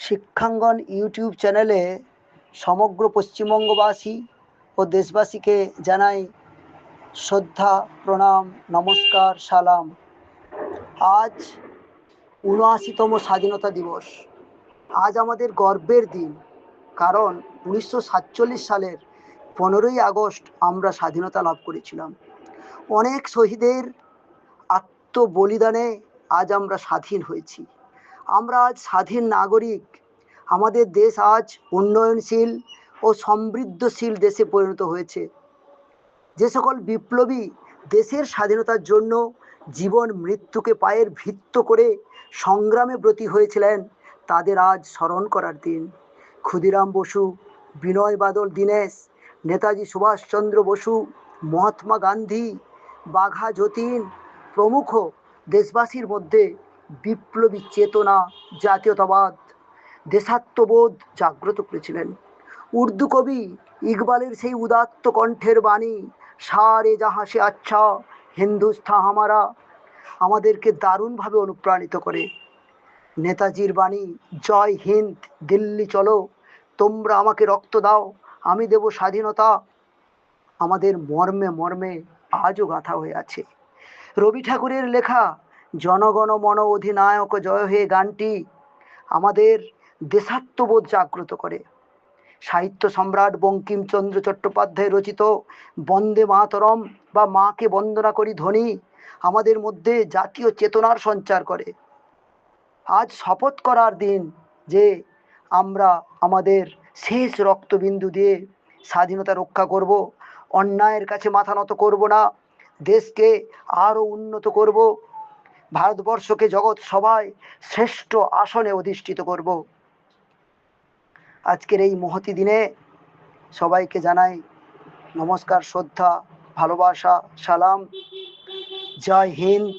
শিক্ষাঙ্গন YouTube চ্যানেলে সমগ্র পশ্চিমবঙ্গবাসী ও দেশবাসীকে জানাই শ্রদ্ধা, প্রণাম, নমস্কার, সালাম। আজ উনআশিতম স্বাধীনতা দিবস। আজ আমাদের গর্বের দিন, কারণ উনিশশো সাতচল্লিশ সালের পনেরোই আগস্ট আমরা স্বাধীনতা লাভ করেছিলাম। অনেক শহীদের আত্মবলিদানে আজ আমরা স্বাধীন হয়েছি। আমরা আজ স্বাধীন নাগরিক। আমাদের দেশ আজ উন্নয়নশীল ও সমৃদ্ধশীল দেশে পরিণত হয়েছে। যে সকল বিপ্লবী দেশের স্বাধীনতার জন্য জীবন মৃত্যুকে পায়ের ভিত্ত করে সংগ্রামে ব্রতী হয়েছিলেন, তাদের আজ স্মরণ করার দিন। ক্ষুদিরাম বসু, বিনয় বাদল দীনেশ, নেতাজি সুভাষচন্দ্র বসু, মহাত্মা গান্ধী, বাঘা যতীন প্রমুখ দেশবাসীর মধ্যে বিপ্লবী চেতনা, জাতীয়তাবাদ, দেশাত্মবোধ জাগ্রত করেছিলেন। উর্দু কবি ইকবালের সেই উদাত্ত কণ্ঠের বাণী, সারে যাহা সে আচ্ছা হিন্দুস্থা হামারা আমাদেরকে দারুণভাবে অনুপ্রাণিত করে। নেতাজির বাণী, জয় হিন্দ, দিল্লি চলো, তোমরা আমাকে রক্ত দাও, আমি দেব স্বাধীনতা আমাদের মর্মে মর্মে আজও গাথা হয়ে আছে। রবি ঠাকুরের লেখা জনগণ মন অধিনায়ক, জয় হে গানটি আমাদের দেশাত্মবোধ জাগ্রত করে। সাহিত্য সম্রাট বঙ্কিমচন্দ্র চট্টোপাধ্যায় রচিত বন্দে মাতরম বা মাকে বন্দনা করি ধ্বনি আমাদের মধ্যে জাতীয় চেতনার সঞ্চার করে। আজ শপথ করার দিন যে আমরা আমাদের শেষ রক্তবিন্দু দিয়ে স্বাধীনতা রক্ষা করব, অন্যায়ের কাছে মাথা নত করব না, দেশকে আরও উন্নত করব ভারতবর্ষকে জগৎ সবাই শ্রেষ্ঠ আসনে অধিষ্ঠিত করব। আজকের এই মহতি দিনে সবাইকে জানাই নমস্কার, শ্রদ্ধা, ভালোবাসা, সালাম। জয় হিন্দ।